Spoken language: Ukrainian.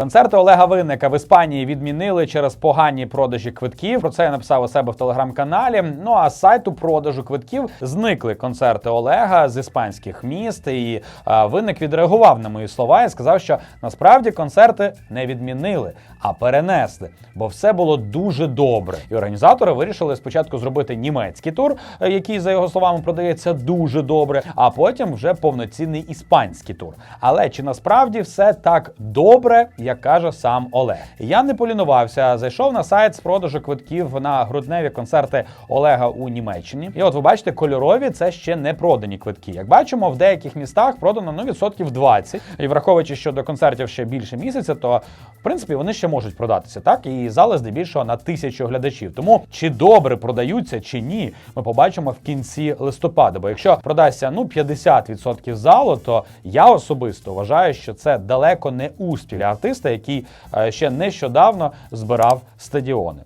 Концерти Олега Винника в Іспанії відмінили через погані продажі квитків. Про це я написав у себе в телеграм-каналі. Ну а з сайту продажу квитків зникли концерти Олега з іспанських міст. І а, винник відреагував на мої слова і сказав, що насправді концерти не відмінили, а перенесли, бо все було дуже добре. І організатори вирішили спочатку зробити німецький тур, який за його словами продається дуже добре, а потім вже повноцінний іспанський тур. Але чи насправді все так добре, як каже сам Олег? Я не полінувався, зайшов на сайт з продажу квитків на грудневі концерти Олега у Німеччині. І от ви бачите, кольорові це ще не продані квитки. Як бачимо, в деяких містах продано ну відсотків 20. І враховуючи, що до концертів ще більше місяця, то в принципі вони ще можуть продатися, так і зали здебільшого на тисячу глядачів. Тому чи добре продаються, чи ні, ми побачимо в кінці листопада. Бо якщо продасться ну 50% залу, то я особисто вважаю, що це далеко не успіх для артиста, який е, ще нещодавно збирав стадіони.